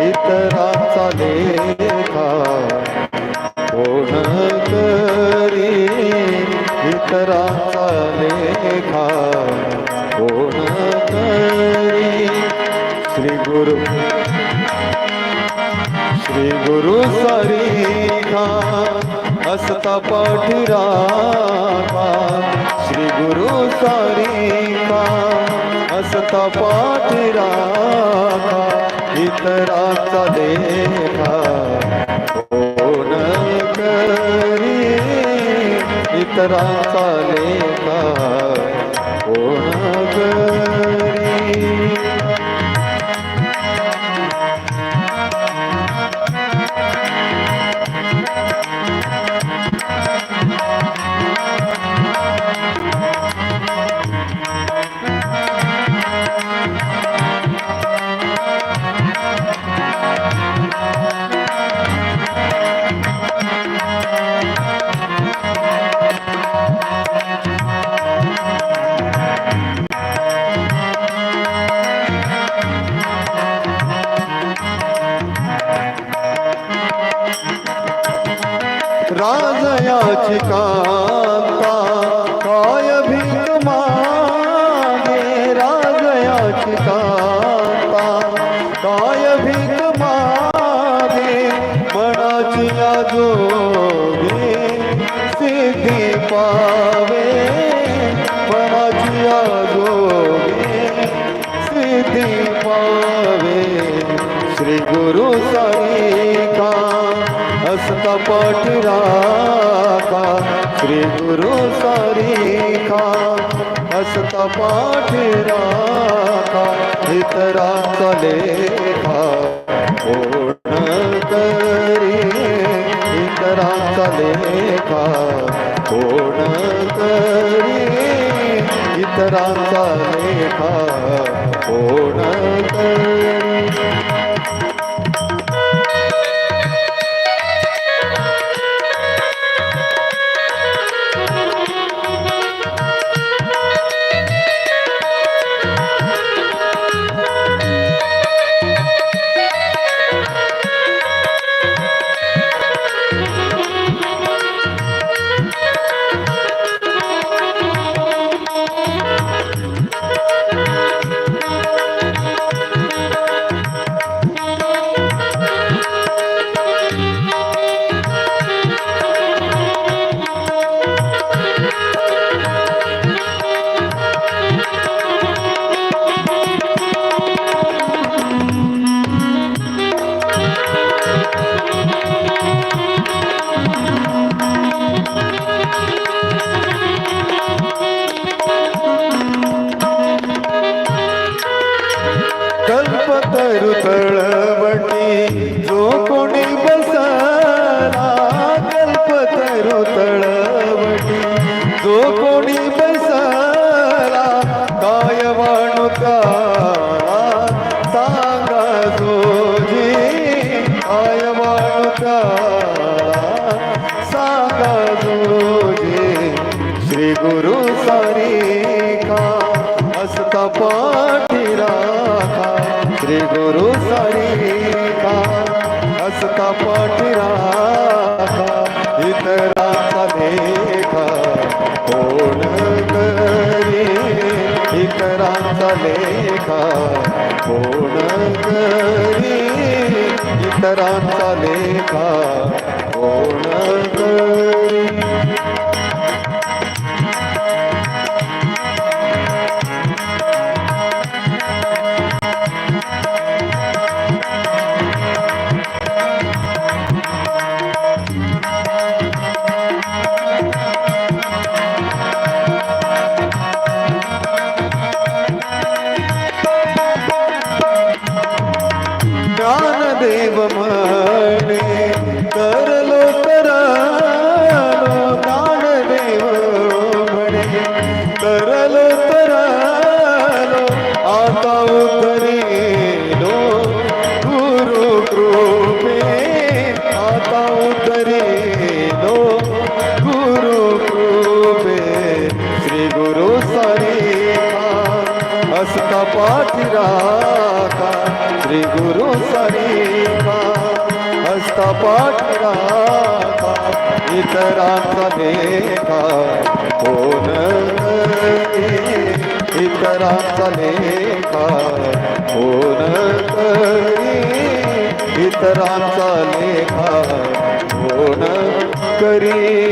इतरांचा लेखा कोण करी इतरांचा लेखा कोण करी श्री गुरु श्री गुरु सरीखा असता पाठीराखा श्री गुरु सरीखा असता पाठीराखा. इतराचा देखा कोण करी? इतराचा लेखा कोण करी? राजयाची कांता काय भीक मागे राजयाची कांता काय भीक मागे मनाची या सिद्धी पावे? मनाची या सिद्धी पावे? श्री गुरु साईका असता पाठीराखा श्री गुरु सारीखा. असता पाठीराखा इतरा लेखा. कोण करी इतरा लेखा. कोण करी इतरा लेखा. कोण करी तळवटी जो कोणी बसला कल्पतरु तळवटी जो कोणी बसला काय वाणुका सांगा जोजी. काय वाणुका सांगा जोजी. श्री गुरु सारीखा असता पाठ श्री गुरु सारीखा हसता पाठीराखा इतरांचा लेखा कोण करी? इतरांचा लेखा कोण करी? इतरांचा लेखा कोण करी? गुरु कृपे श्री गुरु सरी आता पाठीराखा इतरांचा लेखा कोण करी इतरांचा लेखा कोण करी इतरांचा लेखा कोण करी